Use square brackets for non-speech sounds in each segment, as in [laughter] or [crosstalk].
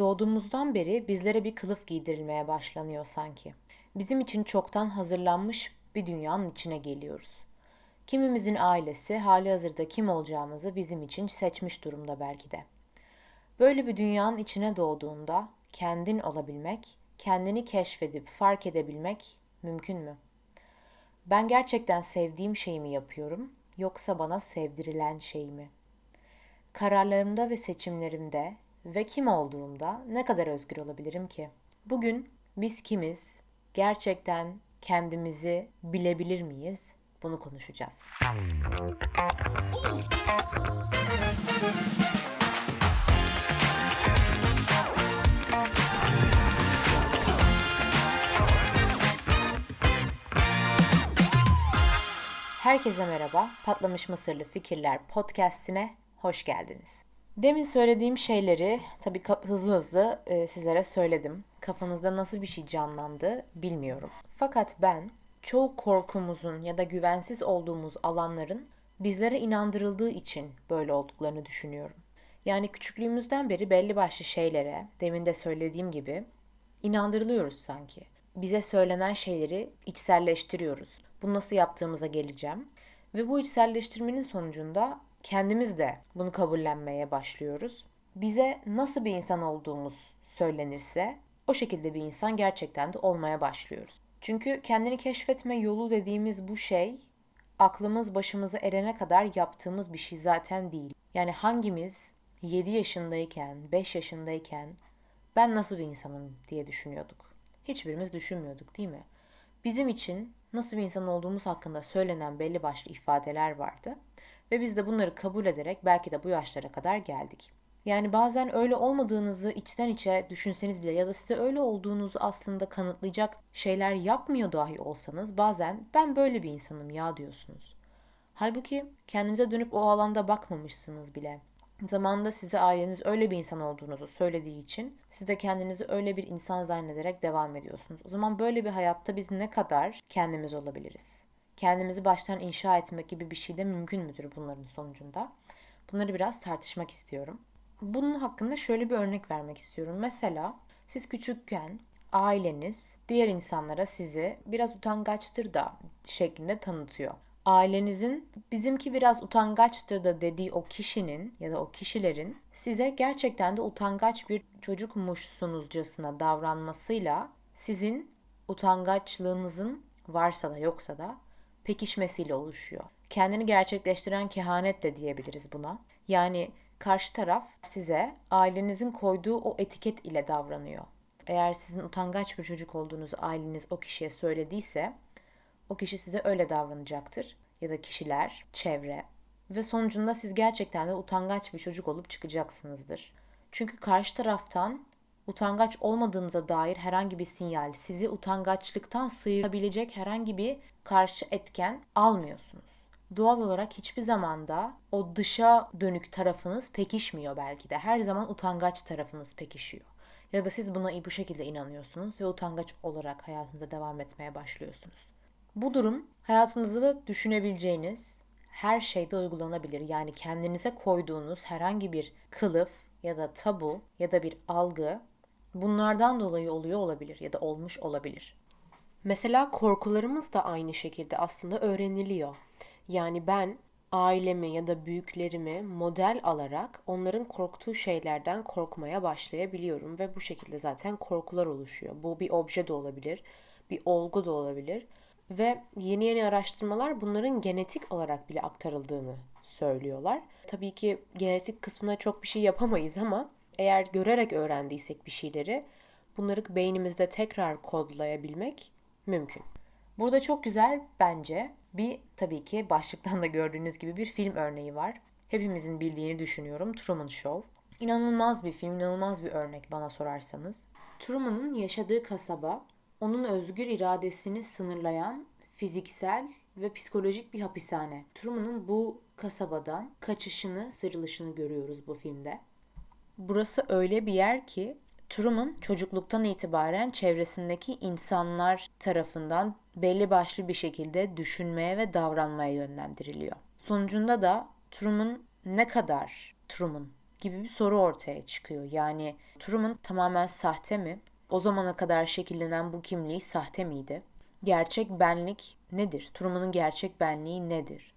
Doğduğumuzdan beri bizlere bir kılıf giydirilmeye başlanıyor sanki. Bizim için çoktan hazırlanmış bir dünyanın içine geliyoruz. Kimimizin ailesi hali hazırda kim olacağımızı bizim için seçmiş durumda belki de. Böyle bir dünyanın içine doğduğunda kendin olabilmek, kendini keşfedip fark edebilmek mümkün mü? Ben gerçekten sevdiğim şeyi mi yapıyorum yoksa bana sevdirilen şey mi? Kararlarımda ve seçimlerimde ve kim olduğumda ne kadar özgür olabilirim ki? Bugün biz kimiz? Gerçekten kendimizi bilebilir miyiz? Bunu konuşacağız. Herkese merhaba. Patlamış Mısırlı Fikirler podcast'ine hoş geldiniz. Demin söylediğim şeyleri tabii hızlı hızlı e, sizlere söyledim. Kafanızda nasıl bir şey canlandı bilmiyorum. Fakat ben çoğu korkumuzun ya da güvensiz olduğumuz alanların bizlere inandırıldığı için böyle olduklarını düşünüyorum. Yani küçüklüğümüzden beri belli başlı şeylere, demin de söylediğim gibi inandırılıyoruz sanki. Bize söylenen şeyleri içselleştiriyoruz. Bunu nasıl yaptığımıza geleceğim. Ve bu içselleştirmenin sonucunda kendimiz de bunu kabullenmeye başlıyoruz. Bize nasıl bir insan olduğumuz söylenirse o şekilde bir insan gerçekten de olmaya başlıyoruz. Çünkü kendini keşfetme yolu dediğimiz bu şey aklımız başımıza erene kadar yaptığımız bir şey zaten değil. Yani hangimiz 7 yaşındayken, 5 yaşındayken ben nasıl bir insanım diye düşünüyorduk. Hiçbirimiz düşünmüyorduk değil mi? Bizim için nasıl bir insan olduğumuz hakkında söylenen belli başlı ifadeler vardı. Ve biz de bunları kabul ederek belki de bu yaşlara kadar geldik. Yani bazen öyle olmadığınızı içten içe düşünseniz bile ya da size öyle olduğunuzu aslında kanıtlayacak şeyler yapmıyor dahi olsanız bazen ben böyle bir insanım ya diyorsunuz. Halbuki kendinize dönüp o alanda bakmamışsınız bile. Zamanında size aileniz öyle bir insan olduğunuzu söylediği için siz de kendinizi öyle bir insan zannederek devam ediyorsunuz. O zaman böyle bir hayatta biz ne kadar kendimiz olabiliriz? Kendimizi baştan inşa etmek gibi bir şey de mümkün müdür bunların sonucunda? Bunları biraz tartışmak istiyorum. Bunun hakkında şöyle bir örnek vermek istiyorum. Mesela siz küçükken aileniz diğer insanlara sizi biraz utangaçtır da şeklinde tanıtıyor ailenizin bizimki biraz utangaçtır da dediği o kişinin ya da o kişilerin size gerçekten de utangaç bir çocukmuşsunuzcasına davranmasıyla sizin utangaçlığınızın varsa da yoksa da pekişmesiyle oluşuyor. Kendini gerçekleştiren kehanet de diyebiliriz buna. Yani karşı taraf size ailenizin koyduğu o etiket ile davranıyor. Eğer sizin utangaç bir çocuk olduğunuzu aileniz o kişiye söylediyse o kişi size öyle davranacaktır. Ya da kişiler, çevre. Ve sonucunda siz gerçekten de utangaç bir çocuk olup çıkacaksınızdır. Çünkü karşı taraftan utangaç olmadığınıza dair herhangi bir sinyal, sizi utangaçlıktan sıyırabilecek herhangi bir karşı etken almıyorsunuz. Doğal olarak hiçbir zamanda o dışa dönük tarafınız pekişmiyor belki de. Her zaman utangaç tarafınız pekişiyor. Ya da siz buna bu şekilde inanıyorsunuz ve utangaç olarak hayatınıza devam etmeye başlıyorsunuz. Bu durum hayatınızda da düşünebileceğiniz her şeyde uygulanabilir. Yani kendinize koyduğunuz herhangi bir kılıf ya da tabu ya da bir algı bunlardan dolayı oluyor olabilir ya da olmuş olabilir. Mesela korkularımız da aynı şekilde aslında öğreniliyor. Yani ben ailemi ya da büyüklerimi model alarak onların korktuğu şeylerden korkmaya başlayabiliyorum ve bu şekilde zaten korkular oluşuyor. Bu bir obje de olabilir, bir olgu da olabilir ve yeni yeni araştırmalar bunların genetik olarak bile aktarıldığını söylüyorlar. Tabii ki genetik kısmına çok bir şey yapamayız ama eğer görerek öğrendiysek bir şeyleri bunları beynimizde tekrar kodlayabilmek mümkün. Burada çok güzel bence bir tabii ki başlıktan da gördüğünüz gibi bir film örneği var. Hepimizin bildiğini düşünüyorum. Truman Show. İnanılmaz bir film, inanılmaz bir örnek bana sorarsanız. Truman'ın yaşadığı kasaba onun özgür iradesini sınırlayan fiziksel ve psikolojik bir hapishane. Truman'ın bu kasabadan kaçışını, sıyrılışını görüyoruz bu filmde. Burası öyle bir yer ki Truman çocukluktan itibaren çevresindeki insanlar tarafından belli başlı bir şekilde düşünmeye ve davranmaya yönlendiriliyor. Sonucunda da Truman ne kadar Truman gibi bir soru ortaya çıkıyor. Yani Truman tamamen sahte mi? O zamana kadar şekillenen bu kimliği sahte miydi? Gerçek benlik nedir? Truman'ın gerçek benliği nedir?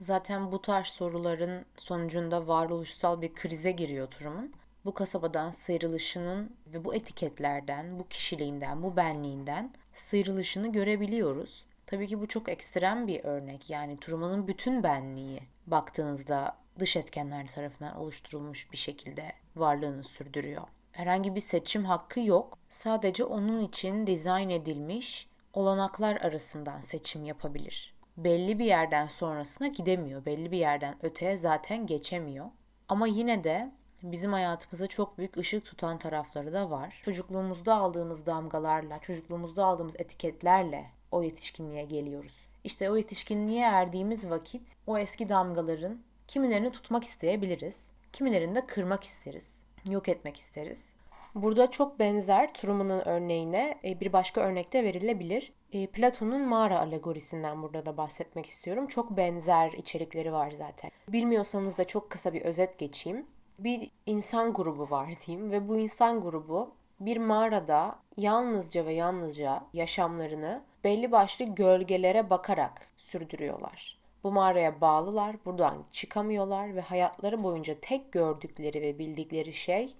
Zaten bu tarz soruların sonucunda varoluşsal bir krize giriyor Truman. Bu kasabadan sıyrılışının ve bu etiketlerden, bu kişiliğinden, bu benliğinden sıyrılışını görebiliyoruz. Tabii ki bu çok ekstrem bir örnek. Yani Truman'ın bütün benliği baktığınızda dış etkenler tarafından oluşturulmuş bir şekilde varlığını sürdürüyor. Herhangi bir seçim hakkı yok. Sadece onun için dizayn edilmiş olanaklar arasından seçim yapabilir. Belli bir yerden sonrasına gidemiyor. Belli bir yerden öteye zaten geçemiyor. Ama yine de bizim hayatımıza çok büyük ışık tutan tarafları da var. Çocukluğumuzda aldığımız damgalarla, çocukluğumuzda aldığımız etiketlerle o yetişkinliğe geliyoruz. İşte o yetişkinliğe erdiğimiz vakit o eski damgaların kimilerini tutmak isteyebiliriz. Kimilerini de kırmak isteriz. Yok etmek isteriz. Burada çok benzer Truman'ın örneğine e, bir başka örnekte verilebilir. E, Platon'un mağara alegorisinden burada da bahsetmek istiyorum. Çok benzer içerikleri var zaten. Bilmiyorsanız da çok kısa bir özet geçeyim. Bir insan grubu var [laughs] diyeyim ve bu insan grubu bir mağarada yalnızca ve yalnızca yaşamlarını belli başlı gölgelere bakarak sürdürüyorlar. Bu mağaraya bağlılar, buradan çıkamıyorlar ve hayatları boyunca tek gördükleri ve bildikleri şey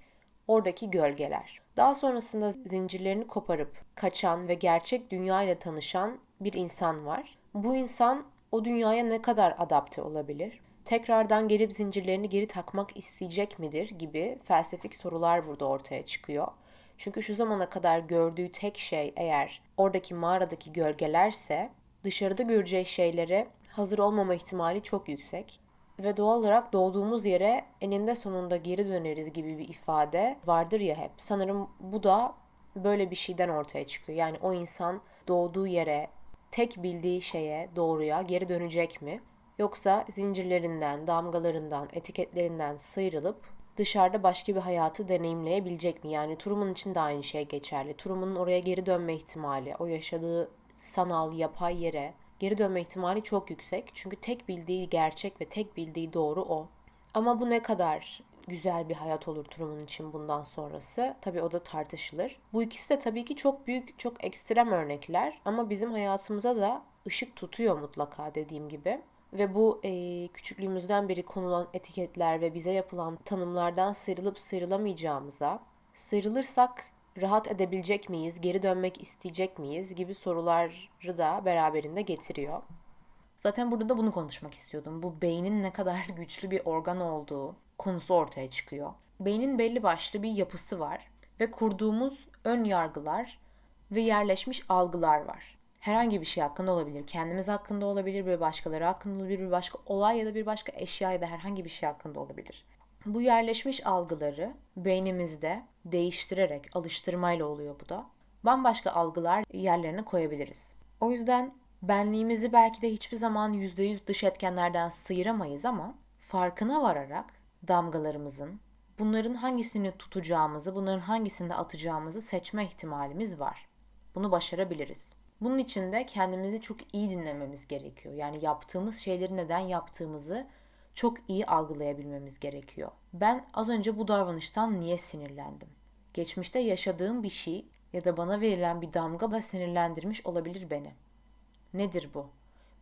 oradaki gölgeler. Daha sonrasında zincirlerini koparıp kaçan ve gerçek dünya ile tanışan bir insan var. Bu insan o dünyaya ne kadar adapte olabilir? Tekrardan gelip zincirlerini geri takmak isteyecek midir gibi felsefik sorular burada ortaya çıkıyor. Çünkü şu zamana kadar gördüğü tek şey eğer oradaki mağaradaki gölgelerse dışarıda göreceği şeylere hazır olmama ihtimali çok yüksek. Ve doğal olarak doğduğumuz yere eninde sonunda geri döneriz gibi bir ifade vardır ya hep. Sanırım bu da böyle bir şeyden ortaya çıkıyor. Yani o insan doğduğu yere, tek bildiği şeye, doğruya geri dönecek mi? Yoksa zincirlerinden, damgalarından, etiketlerinden sıyrılıp dışarıda başka bir hayatı deneyimleyebilecek mi? Yani Truman için de aynı şey geçerli. Truman'ın oraya geri dönme ihtimali, o yaşadığı sanal, yapay yere geri dönme ihtimali çok yüksek. Çünkü tek bildiği gerçek ve tek bildiği doğru o. Ama bu ne kadar güzel bir hayat olur Truman için bundan sonrası. Tabii o da tartışılır. Bu ikisi de tabii ki çok büyük, çok ekstrem örnekler ama bizim hayatımıza da ışık tutuyor mutlaka dediğim gibi. Ve bu e, küçüklüğümüzden beri konulan etiketler ve bize yapılan tanımlardan sıyrılıp sıyrılamayacağımıza, sıyrılırsak rahat edebilecek miyiz, geri dönmek isteyecek miyiz gibi soruları da beraberinde getiriyor. Zaten burada da bunu konuşmak istiyordum. Bu beynin ne kadar [laughs] güçlü bir organ olduğu konusu ortaya çıkıyor. Beynin belli başlı bir yapısı var ve kurduğumuz ön yargılar ve yerleşmiş algılar var. Herhangi bir şey hakkında olabilir. Kendimiz hakkında olabilir, bir başkaları hakkında olabilir, bir başka olay ya da bir başka eşya ya da herhangi bir şey hakkında olabilir. Bu yerleşmiş algıları beynimizde değiştirerek, alıştırmayla oluyor bu da. Bambaşka algılar yerlerine koyabiliriz. O yüzden benliğimizi belki de hiçbir zaman %100 dış etkenlerden sıyıramayız ama farkına vararak damgalarımızın, bunların hangisini tutacağımızı, bunların hangisini atacağımızı seçme ihtimalimiz var. Bunu başarabiliriz. Bunun için de kendimizi çok iyi dinlememiz gerekiyor. Yani yaptığımız şeyleri neden yaptığımızı çok iyi algılayabilmemiz gerekiyor. Ben az önce bu davranıştan niye sinirlendim? Geçmişte yaşadığım bir şey ya da bana verilen bir damga da sinirlendirmiş olabilir beni. Nedir bu?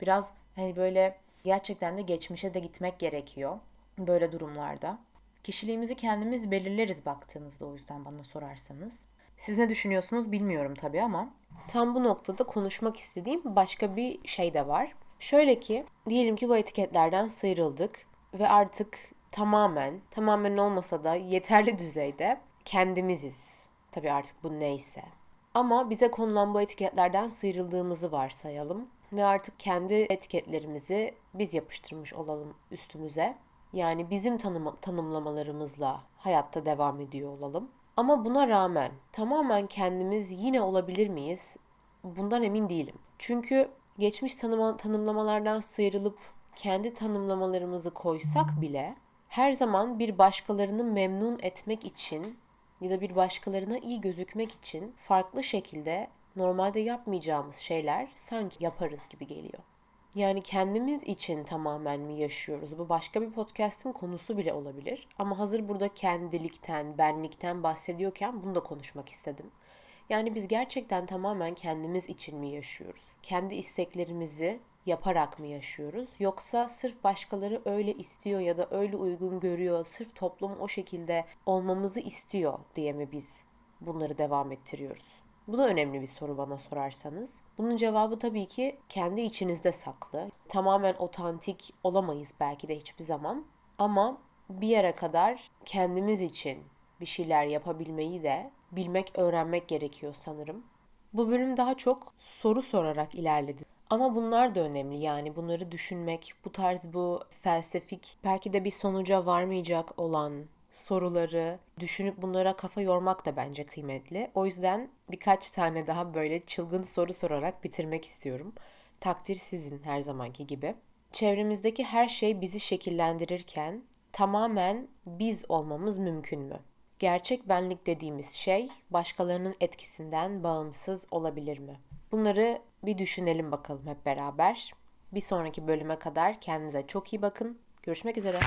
Biraz hani böyle gerçekten de geçmişe de gitmek gerekiyor böyle durumlarda. Kişiliğimizi kendimiz belirleriz baktığınızda o yüzden bana sorarsanız. Siz ne düşünüyorsunuz bilmiyorum tabii ama tam bu noktada konuşmak istediğim başka bir şey de var. Şöyle ki diyelim ki bu etiketlerden sıyrıldık ve artık tamamen tamamen olmasa da yeterli düzeyde kendimiziz. Tabii artık bu neyse. Ama bize konulan bu etiketlerden sıyrıldığımızı varsayalım ve artık kendi etiketlerimizi biz yapıştırmış olalım üstümüze. Yani bizim tanım tanımlamalarımızla hayatta devam ediyor olalım. Ama buna rağmen tamamen kendimiz yine olabilir miyiz? Bundan emin değilim. Çünkü geçmiş tanıma, tanımlamalardan sıyrılıp kendi tanımlamalarımızı koysak bile her zaman bir başkalarını memnun etmek için ya da bir başkalarına iyi gözükmek için farklı şekilde normalde yapmayacağımız şeyler sanki yaparız gibi geliyor. Yani kendimiz için tamamen mi yaşıyoruz? Bu başka bir podcast'in konusu bile olabilir. Ama hazır burada kendilikten, benlikten bahsediyorken bunu da konuşmak istedim. Yani biz gerçekten tamamen kendimiz için mi yaşıyoruz? Kendi isteklerimizi yaparak mı yaşıyoruz? Yoksa sırf başkaları öyle istiyor ya da öyle uygun görüyor, sırf toplum o şekilde olmamızı istiyor diye mi biz bunları devam ettiriyoruz? Bu da önemli bir soru bana sorarsanız. Bunun cevabı tabii ki kendi içinizde saklı. Tamamen otantik olamayız belki de hiçbir zaman. Ama bir yere kadar kendimiz için bir şeyler yapabilmeyi de bilmek, öğrenmek gerekiyor sanırım. Bu bölüm daha çok soru sorarak ilerledi. Ama bunlar da önemli yani bunları düşünmek, bu tarz bu felsefik belki de bir sonuca varmayacak olan soruları düşünüp bunlara kafa yormak da bence kıymetli. O yüzden birkaç tane daha böyle çılgın soru sorarak bitirmek istiyorum. Takdir sizin her zamanki gibi. Çevremizdeki her şey bizi şekillendirirken tamamen biz olmamız mümkün mü? Gerçek benlik dediğimiz şey başkalarının etkisinden bağımsız olabilir mi? Bunları bir düşünelim bakalım hep beraber. Bir sonraki bölüme kadar kendinize çok iyi bakın. Görüşmek üzere.